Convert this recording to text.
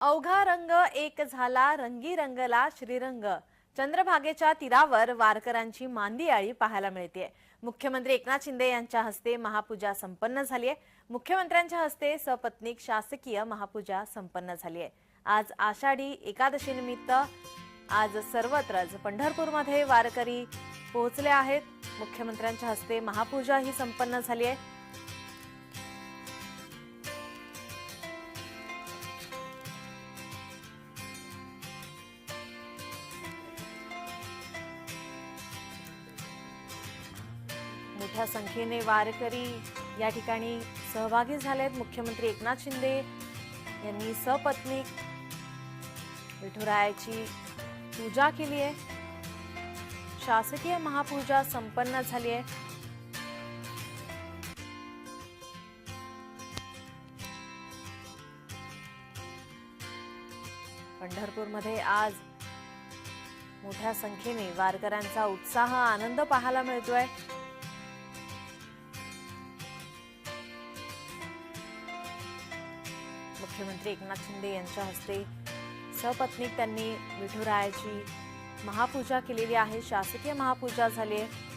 अवघा रंग एक झाला रंगी रंगला श्रीरंग. चंद्रभागेच्या तीरावर वारकऱ्यांची मांदियाळी पाहायला मिळते मुख्यमंत्री एकनाथ शिंदे यांच्या हस्ते महापूजा संपन्न झाली आहे. मुख्यमंत्र्यांच्या हस्ते सपत्नीक शासकीय महापूजा संपन्न झाली आहे. आज आषाढी एकादशीनिमित्त आज सर्वत्रच पंढरपूरमध्ये वारकरी पोहोचले आहेत. मुख्यमंत्र्यांच्या हस्ते महापूजा ही संपन्न झाली आहे. मोठ्या संख्येने वारकरी या ठिकाणी सहभागी झाले आहेत मुख्यमंत्री एकनाथ शिंदे यांनी सपत्नीक विठुरायाची पूजा केली आहे. शासकीय महापूजा संपन्न झाली आहे. पंढरपूरमध्ये आज मोठ्या संख्येने वारकऱ्यांचा उत्साह आनंद पाहायला मिळतोय. मुख्यमंत्री एकनाथ शिंदे यांच्या हस्ते सपत्नीक त्यांनी विठुरायाची महापूजा केलेली आहे. शासकीय महापूजा झाली आहे.